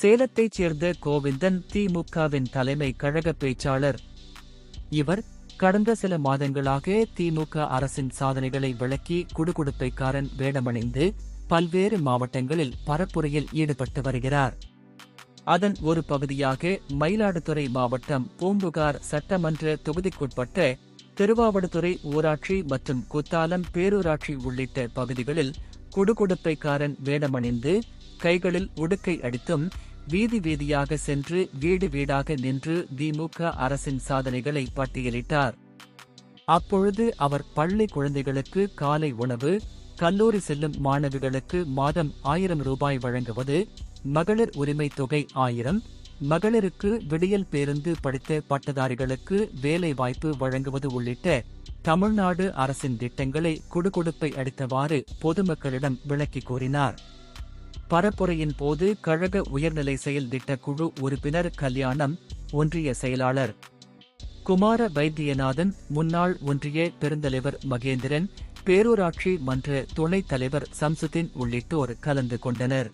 சேலத்தைச் சேர்ந்த கோவிந்தன் திமுகவின் தலைமை கழக பேச்சாளர். இவர் கடந்த சில மாதங்களாக திமுக அரசின் சாதனைகளை விளக்கி குடுகுடுப்பைக்காரன் வேடமணிந்து பல்வேறு மாவட்டங்களில் பரப்புரையில் ஈடுபட்டு வருகிறார். அதன் ஒரு பகுதியாக மயிலாடுதுறை மாவட்டம் பூம்புகார் சட்டமன்ற தொகுதிக்குட்பட்ட திருவாவடுதுறை ஊராட்சி மற்றும் குத்தாலம் பேரூராட்சி உள்ளிட்ட பகுதிகளில் குடுகுடுப்பைக்காரன் வேடமணிந்து கைகளில் உடுக்கை அடித்தும் வீதி வீதியாக சென்று வீடு வீடாக நின்று திமுக அரசின் சாதனைகளை பட்டியலிட்டார். அப்பொழுது அவர் பள்ளி குழந்தைகளுக்கு காலை உணவு கல்லூரி செல்லும் மாணவிகளுக்கு மாதம் ஆயிரம் ரூபாய் வழங்குவது மகளிர் உரிமை தொகை ஆயிரம் மகளிருக்கு விடியல் பேருந்து படித்த பட்டதாரிகளுக்கு வேலை வாய்ப்பு வழங்குவது உள்ளிட்ட தமிழ்நாடு அரசின் திட்டங்களை குடுகுடுப்பை அடித்தவாறு பொதுமக்களிடம் விளக்கி கூறினார். பரப்புரையின் போது கழக உயர்நிலை செயல் திட்ட குழு உறுப்பினர் கல்யாணம் ஒன்றிய செயலாளர் குமார வைத்தியநாதன் முன்னாள் ஒன்றிய பெருந்தலைவர் மகேந்திரன் பேரூராட்சி மன்ற துணைத் தலைவர் சம்சுதீன் உள்ளிட்டோர் கலந்து கொண்டனர்.